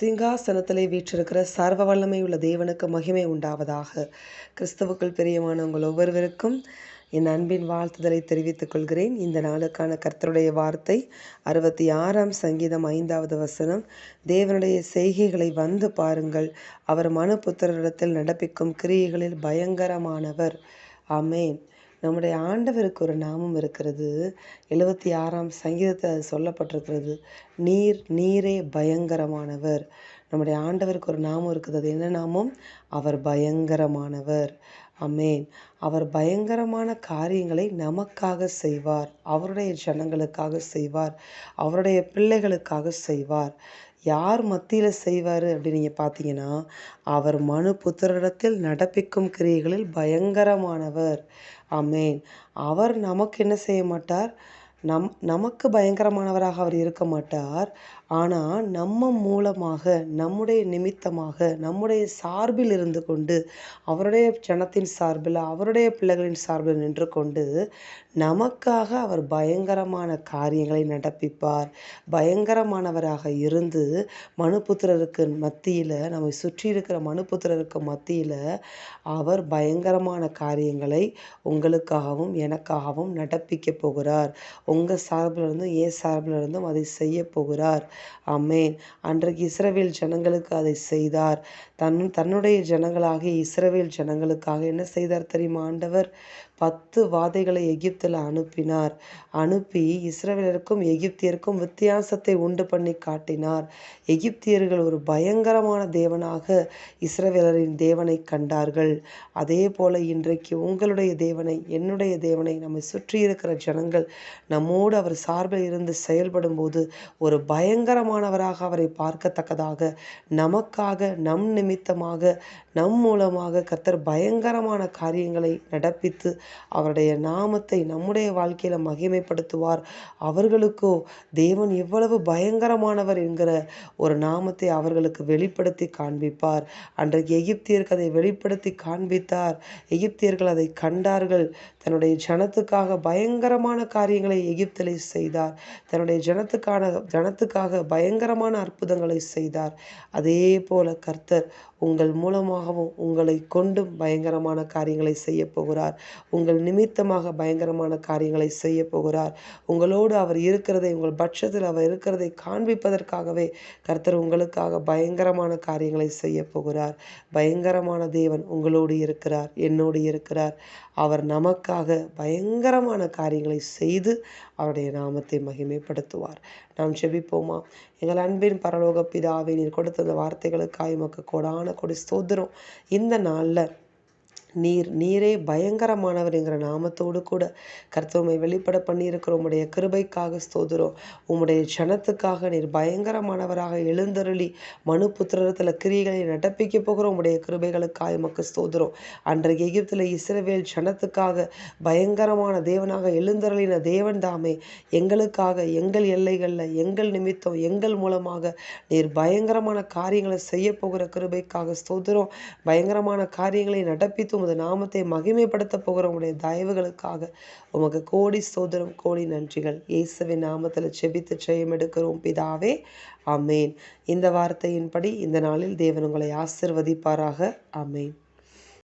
சிங்காசனத்திலே வீற்றிருக்கிற சர்வ வல்லமையுள்ள தேவனுக்கு மகிமை உண்டாவதாக. கிறிஸ்துவுக்குள் பிரியமானவங்கள் ஒவ்வொருவருக்கும் என் அன்பின் வாழ்த்துதலை தெரிவித்துக் கொள்கிறேன். இந்த நாளுக்கான கர்த்தருடைய வார்த்தை அறுபத்தி ஆறாம் சங்கீதம் ஐந்தாவது வசனம். தேவனுடைய செய்கைகளை வந்து பாருங்கள். அவர் மனுபுத்திரரிடத்தில் நடப்பிக்கும் கிரியைகளில் பயங்கரமானவர். அமேன் நம்முடைய ஆண்டவருக்கு ஒரு நாமம் இருக்கிறது. எழுபத்தி ஆறாம் சங்கீதத்தை சொல்லப்பட்டிருக்கிறது. நீர் நீரே பயங்கரமானவர். நம்முடைய ஆண்டவருக்கு ஒரு நாமம் இருக்குது அது என்ன நாமம்? அவர் பயங்கரமானவர். அமேன் அவர் பயங்கரமான காரியங்களை நமக்காக செய்வார். அவருடைய ஜனங்களுக்காக செய்வார். அவருடைய பிள்ளைகளுக்காக செய்வார். யார் மத்தியில் செய்வார் அப்படின்னு நீங்கள் பார்த்தீங்கன்னா அவர் மனு புத்திரிடத்தில் நடப்பிக்கும் கிரியைகளில் பயங்கரமானவர். அமேன் அவர் நமக்கு என்ன செய்ய மாட்டார்? நம் நமக்கு பயங்கரமானவராக அவர் இருக்க மாட்டார். ஆனால் நம்ம மூலமாக நம்முடைய நிமித்தமாக நம்முடைய சார்பில் இருந்து கொண்டு அவருடைய ஜனத்தின் சார்பில் அவருடைய பிள்ளைகளின் சார்பில் நின்று கொண்டு நமக்காக அவர் பயங்கரமான காரியங்களை நடப்பிப்பார். பயங்கரமானவராக இருந்து மனுபுத்திரருக்கு மத்தியில் நம்மை சுற்றி இருக்கிற மனுபுத்திரருக்கு மத்தியில் அவர் பயங்கரமான காரியங்களை உங்களுக்காகவும் எனக்காகவும் நடப்பிக்க போகிறார். உங்கள் சார்பிலிருந்தும் ஏ சார்பிலிருந்தும் அதை செய்ய போகிறார். அமேன் அன்றைக்கு இஸ்ரவேல் ஜனங்களுக்கு அதை செய்தார். தன் தன்னுடைய ஜனங்களாகிய இஸ்ரவேல் ஜனங்களுக்காக என்ன செய்தார் தெரியுமா ஆண்டவர்? பத்து வாதைகளை எகிப்தில் அனுப்பினார். அனுப்பி இஸ்ரவேலருக்கும் எகிப்தியருக்கும் வித்தியாசத்தை உண்டு பண்ணி காட்டினார். எகிப்தியர்கள் ஒரு பயங்கரமான தேவனாக இஸ்ரவேலரின் தேவனை கண்டார்கள். அதே போல இன்றைக்கு உங்களுடைய தேவனை என்னுடைய தேவனை நம்மை சுற்றி இருக்கிற ஜனங்கள் நம்மோடு அவர் சார்பில் இருந்து செயல்படும் போது ஒரு பயங்கரமானவராக அவரை பார்க்கத்தக்கதாக நமக்காக நம் நிமித்தமாக நம் மூலமாக கத்தர் பயங்கரமான காரியங்களை நடப்பித்து அவருடைய நாமத்தை நம்முடைய வாழ்க்கையில் மகிமைப்படுத்துவார். அவர்களுக்கோ தேவன் எவ்வளவு பயங்கரமானவர் என்கிற ஒரு நாமத்தை அவர்களுக்கு வெளிப்படுத்தி காண்பிப்பார். அன்றைக்கு எகிப்தியருக்கு அதை வெளிப்படுத்தி காண்பித்தார். எகிப்தியர்கள் அதை கண்டார்கள். தன்னுடைய ஜனத்துக்காக பயங்கரமான காரியங்களை எகிப்திலே செய்தார். தன்னுடைய ஜனத்துக்கான ஜனத்துக்காக பயங்கரமான அற்புதங்களை செய்தார். அதே போல கர்த்தர் உங்கள் மூலமாக நிமித்தமாகவும் உங்களை கொண்டும் பயங்கரமான காரியங்களை செய்ய போகிறார். உங்கள் நிமித்தமாக பயங்கரமான காரியங்களை செய்ய போகிறார். உங்களோடு அவர் இருக்கிறதை உங்கள் பட்சத்தில் அவர் இருக்கிறதை காண்பிப்பதற்காகவே கர்த்தர் உங்களுக்காக பயங்கரமான காரியங்களை செய்ய போகிறார். பயங்கரமான தேவன் உங்களோடு இருக்கிறார் என்னோடு இருக்கிறார். அவர் நமக்காக பயங்கரமான காரியங்களை செய்து அவருடைய நாமத்தை மகிமைப்படுத்துவார். நாம் செபிப்போமா? எங்கள் அன்பின் பரலோக பிதாவை நீர் கொடுத்த அந்த வார்த்தைகளுக்காய் உமக்கு கொடான கொடி ஸ்தோத்திரம். இந்த நாளில் நீர் நீரே பயங்கரமானவர் என்கிற நாமத்தோடு கூட கர்த்தவமை வெளிப்பட பண்ணியிருக்கிற உம்முடைய கிருபைக்காக ஸ்தோதிரம் உம்முடைய ஜனத்துக்காக நீர் பயங்கரமானவராக எழுந்தருளி மனு புத்திரத்தில் கிரியைகளை நடப்பிக்க போகிற உம்முடைய கிருபைகளுக்காக எமக்கு ஸ்தோதிரம் அன்றைக்கு எகிப்தில் இஸ்ரவேல் ஜனத்துக்காக பயங்கரமான தேவனாக எழுந்தருளின தேவன் தாமே எங்களுக்காக எங்கள் எல்லைகளில் எங்கள் நிமித்தம் எங்கள் மூலமாக நீர் பயங்கரமான காரியங்களை செய்ய போகிற கிருபைக்காக ஸ்தோதிரம் பயங்கரமான காரியங்களை நடப்பித்து உமது நாமத்தை மகிமைப்படுத்த போகிற உங்களுடைய தயவுகளுக்காக உமக்கு கோடி சோதரம் கோடி நன்றிகள். இயேசுவின் நாமத்தில் செபித்து ஜெயம் எடுக்கிறோம். பிதாவே அமேன் இந்த வார்த்தையின்படி இந்த நாளில் தேவன் உங்களை ஆசிர்வதிப்பாராக. அமேன்